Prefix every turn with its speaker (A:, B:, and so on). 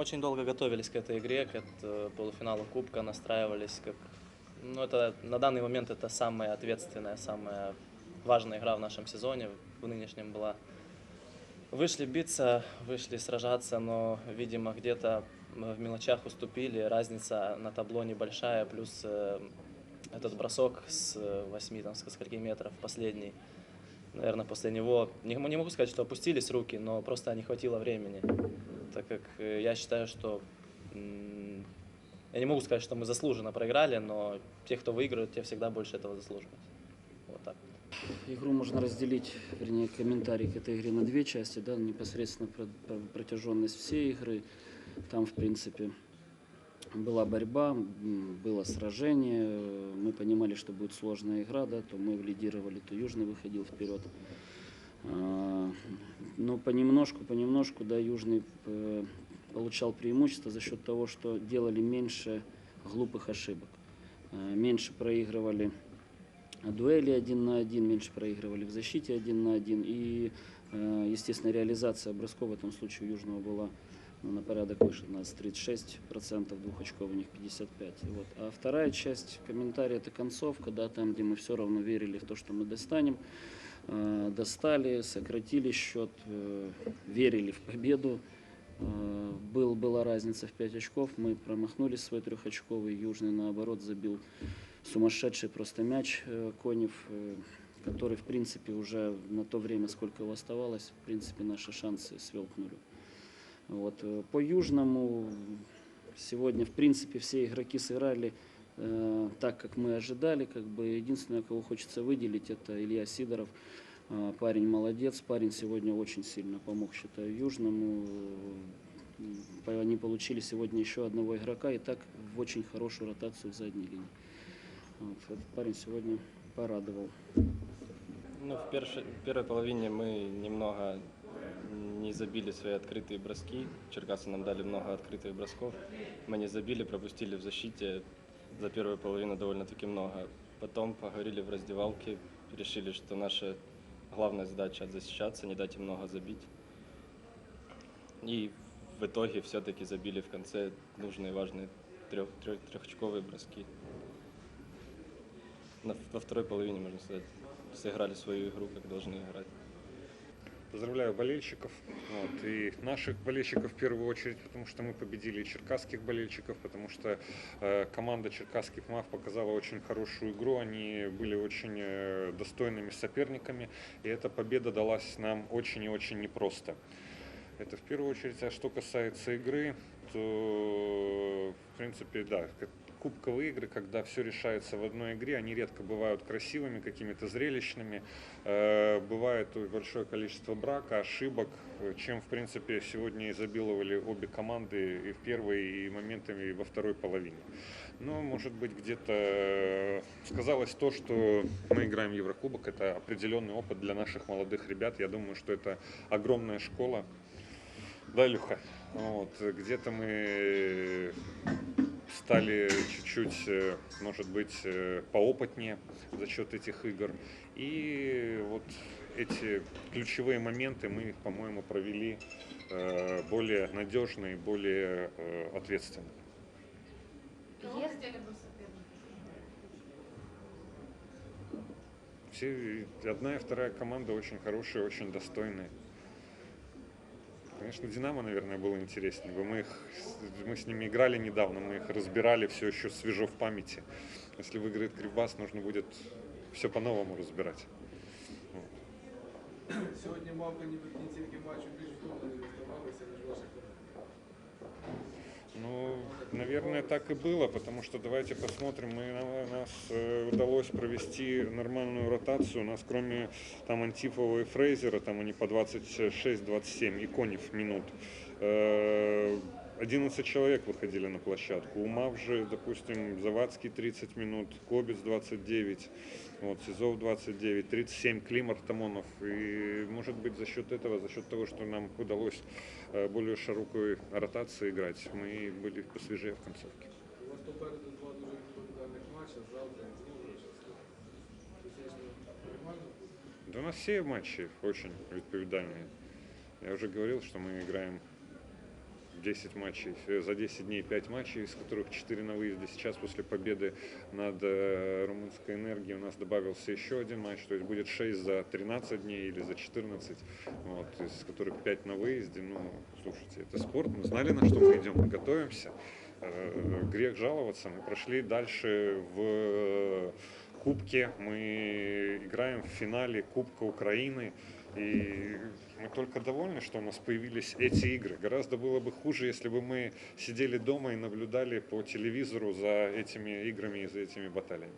A: Очень долго готовились к этой игре, к эт- полуфиналу Кубка, настраивались как... Ну, это на данный момент это самая ответственная, самая важная игра в нашем сезоне, в нынешнем была. Вышли биться, вышли сражаться, но, видимо, где-то в мелочах уступили. Разница на табло небольшая, плюс э, этот бросок с 8 там, с скольки метров последний. Наверное, после него, не, не могу сказать, что опустились руки, но просто не хватило времени. Так как э, я считаю, что я не могу сказать, что мы заслуженно проиграли, но те, кто выигрывает, те всегда больше этого заслуживают. Вот так.
B: Игру можно разделить, вернее, комментарий к этой игре на две части, да, непосредственно про- про- протяженность всей игры. Там, в принципе, была борьба, было сражение. э, Мы понимали, что будет сложная игра, да, то мы лидировали, то Южный выходил вперед. А, Но понемножку, понемножку, да, Южный э, получал преимущество за счет того, что делали меньше глупых ошибок, Э, меньше проигрывали дуэли один на один, меньше проигрывали в защите один на один. И, э, естественно, реализация бросков в этом случае у Южного была ну, на порядок выше. У нас 36%, двух очков у них 55%. Вот. А вторая часть комментария – это концовка, да, там, где мы все равно верили в то, что мы достанем. Э, Достали, сократили счет, э, верили в победу. Э, Был, была разница в 5 очков, мы промахнулись свой трехочковый, Южный, наоборот, забил сумасшедший просто мяч Конев, который, в принципе, уже на то время, сколько его оставалось, в принципе, наши шансы свел к нулю. Вот. По Южному сегодня, в принципе, все игроки сыграли так, как мы ожидали. Как бы единственное, кого хочется выделить, это Илья Сидоров. Э, Парень молодец, парень сегодня очень сильно помог, считаю, Южному. По- Они получили сегодня еще одного игрока и так в очень хорошую ротацию в задней линии. Вот, этот парень сегодня порадовал.
C: Ну, в, першей- в первой половине мы немного не забили свои открытые броски. Черкасы нам дали много открытых бросков. Мы не забили, пропустили в защите за первую половину довольно-таки много. Потом поговорили в раздевалке, решили, что наша главная задача защищаться, не дать им много забить. И в итоге все-таки забили в конце нужные важные трех, трех, трехочковые броски. На- во второй половине, можно сказать, сыграли свою игру, как должны играть.
D: Поздравляю болельщиков, вот, и наших болельщиков в первую очередь, потому что мы победили черкасских болельщиков, потому что э, команда черкасских МАФ показала очень хорошую игру, они были очень э, достойными соперниками, и эта победа далась нам очень и очень непросто. Это в первую очередь, а что касается игры, то принципе, да, кубковые игры, когда все решается в одной игре, они редко бывают красивыми, какими-то зрелищными. Э, Бывает большое количество брака, ошибок, чем, в принципе, сегодня изобиловали обе команды и в первой, и моментами и во второй половине. Но, может быть, где-то э, сказалось то, что мы играем Еврокубок. Это определенный опыт для наших молодых ребят. Я думаю, что это огромная школа. Да, Илюха? Вот, где-то мы стали чуть-чуть, э, может быть, э, поопытнее за счет этих игр. И вот эти ключевые моменты мы, по-моему, провели э, более надежно и более э, ответственно. Все, одна и вторая команда очень хорошие, очень достойные. Конечно, Динамо, наверное, было интереснее. бы. Мы, их, с- мы с ними играли недавно, мы их разбирали, все еще свежо в памяти. Если выиграет Кривбас, нужно будет все по-новому разбирать.
E: Сьогодні мав би ніби в кінці матчу більш вдома здавалося, ніж ваша команда.
D: Ну, наверное, так и было, потому что давайте посмотрим, мы, на- нас э, удалось провести нормальную ротацию. У нас кроме там Антифова и Фрейзера, там они по 26-27 и Конев минут. э, 11 человек выходили на площадку. У Мав же, допустим, Завадский 30 минут, Кобец 29, вот, Сизов 29, 37 Клим Артамонов. И может быть за счет этого, за счет того, что нам удалось э, более широкой ротации играть, мы были посвежее в концовке.
E: У вас попереду два дуже відповідальних матчі, завтра і знову щось. Фізично нормально?
D: Да у нас все матчи очень відповідальные. Я уже говорил, что мы играем 10 матчей, э, за 10 дней 5 матчей, из которых 4 на выезде. Сейчас после победы над э, румынской энергией у нас добавился еще один матч, то есть будет 6 за 13 дней или за 14, вот, из которых 5 на выезде. Ну, слушайте, это спорт, мы знали, на что мы идем, мы готовимся. Э, Грех жаловаться, мы прошли дальше в Кубке, мы играем в финале Кубка Украины. И мы только довольны, что у нас появились эти игры. Гораздо было бы хуже, если бы мы сидели дома и наблюдали по телевизору за этими играми и за этими баталиями.